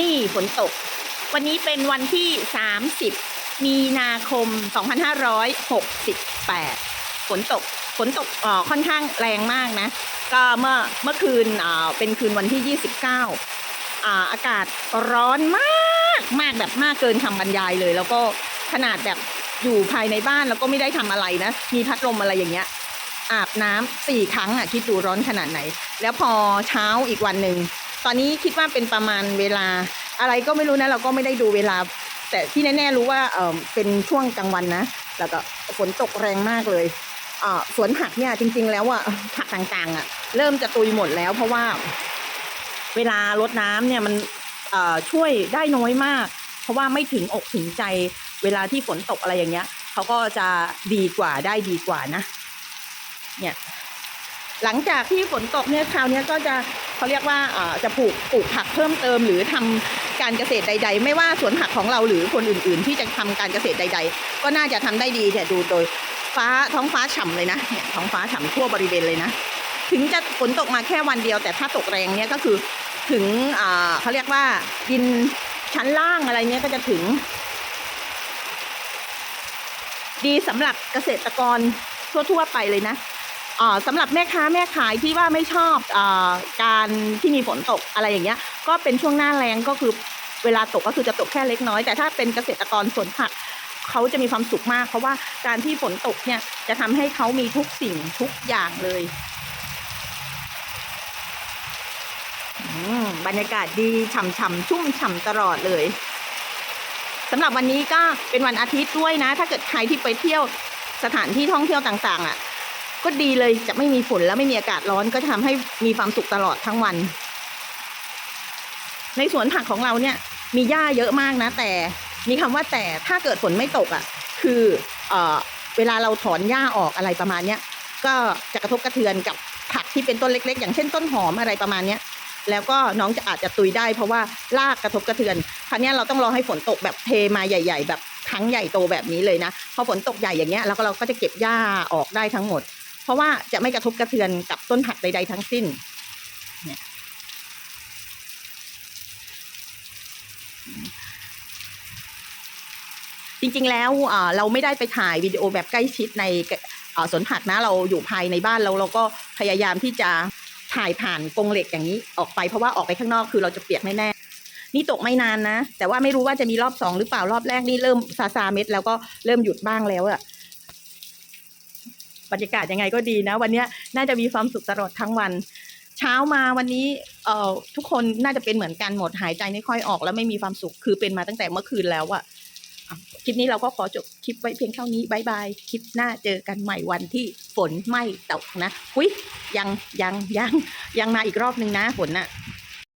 นี่ฝนตก วันนี้เป็นวันที่ 30 มีนาคม 2568 ฝนตก ฝนตกอ่อค่อนข้างแรงมากนะ ก็เมื่อเมื่อคืนอ่าเป็นคืนวันที่ 29อ่าอากาศร้อนมากมากแบบมากเกินคำบรรยายเลย แล้วก็ขนาดแบบอยู่ภายในบ้านแล้วก็ไม่ได้ทำอะไรนะ มีพัดลมอะไรอย่างเงี้ยอาบน้ำสี่ครั้งอะคิดดูร้อนขนาดไหน แล้วพอเช้าอีกวันหนึ่ง ตอนนี้คิดว่าเป็นประมาณเวลาอะไรก็ไม่รู้นะ เราก็ไม่ได้ดูเวลา แต่ที่แน่ๆรู้ว่าเออเป็นช่วงกลางวันนะ แล้วก็ฝนตกแรงมากเลยอ่าสวนผักเนี่ยจริง ๆ แล้วอะผักต่างๆ อะ เริ่มจะตุยหมดแล้ว เพราะว่า เวลารดน้ำเนี่ยมันเอ่อช่วยได้น้อยมาก เพราะว่าไม่ถึงอกถึงใจเวลาที่ฝนตกอะไรอย่างเงี้ยเขาก็จะดีกว่าได้ดีกว่านะ เนี่ย หลังจากที่ฝนตกเนี่ยคราวเนี้ยก็จะเขาเรียกว่าจะปลูกปลูกผักเพิ่มเติม หรือทำการเกษตรใด ๆ ไม่ว่าสวนผักของเราหรือคนอื่น ๆ ที่จะทำการเกษตรใด ๆ ก็น่าจะทำได้ดีเนี่ยดูโดยฟ้าท้องฟ้าฉ่ำเลยนะเนี่ยท้องฟ้าฉ่ำทั่วบริเวณเลยนะ ถึงจะฝนตกมาแค่วันเดียว แต่ถ้าตกแรงเนี่ยก็คือถึงเขาเรียกว่าดินชั้นล่างอะไรเนี่ยก็จะถึง ดีสำหรับเกษตรกรทั่ว ๆ ไปเลยนะ สำหรับแม่ค้าแม่ขายที่ว่าไม่ชอบอการที่มีฝนตกอะไรอย่างเงี้ย ก็เป็นช่วงหน้าแรงก็คือเวลาตกก็คือจะตกแค่เล็กน้อย แต่ถ้าเป็นเกษตรกรสวนผักเขาจะมีความสุขมาก เพราะว่าการที่ฝนตกเนี่ยจะทำให้เขามีทุกสิ่งทุกอย่างเลยอืมบรรยากาศดีฉ่ำๆชุ่มฉ่ำตลอดเลยสำหรับวันนี้ก็เป็นวันอาทิตย์ด้วยนะ ถ้าเกิดใครที่ไปเที่ยวสถานที่ท่องเที่ยวต่างๆอะ ก็ดีเลยจะไม่มีฝนแล้วไม่มีอากาศร้อนก็จะทำให้มีความสุขตลอดทั้งวัน ในสวนผักของเราเนี่ยมีหญ้าเยอะมากนะ แต่มีคำว่าแต่ถ้าเกิดฝนไม่ตกอะ คือเออเวลาเราถอนหญ้าออกอะไรประมาณเนี้ยก็จะกระทบกระเทือนกับผักที่เป็นต้นเล็ก ๆ อย่างเช่นต้นหอมอะไรประมาณเนี้ยแล้วก็น้องจะอาจจะตุยได้เพราะว่ารากกระทบกระเทือน ครั้งนี้เราต้องรอให้ฝนตกแบบเทมาใหญ่ ๆ แบบครั้งใหญ่โตแบบนี้เลยนะ พอฝนตกใหญ่อย่างเงี้ยเราก็เราก็จะเก็บหญ้าออกได้ทั้งหมด เพราะว่าจะไม่กระทบกระเทือนกับต้นผักใด ๆ ทั้งสิ้นเนี่ยจริงๆแล้วเราไม่ได้ไปถ่ายวิดีโอแบบใกล้ชิดในสวนผักนะเราอยู่ภายในบ้านเราเราก็พยายามที่จะถ่ายผ่านกรงเหล็กอย่างนี้ออกไปเพราะว่าออกไปข้างนอกคือเราจะเปียกแน่ๆนี่ตกไม่นานนะ แต่ว่าไม่รู้ว่าจะมีรอบสองหรือเปล่ารอบแรกนี่เริ่มซาซาเม็ดแล้วก็เริ่มหยุดบ้างแล้วอะ บรรยากาศยังไงก็ดีนะ วันนี้น่าจะมีความสุขตลอดทั้งวัน เช้ามาวันนี้เอ่อทุกคนน่าจะเป็นเหมือนกันหมดหายใจไม่ค่อยออกแล้วไม่มีความสุขคือเป็นมาตั้งแต่เมื่อคืนแล้วอะคลิปนี้เราก็ขอจบคลิปไว้เพียงเท่านี้บายบาย คลิปหน้าเจอกันใหม่วันที่ฝนไม่ตกนะ อุ้ยยังยังยังยังมาอีกรอบนึงนะฝนน่ะ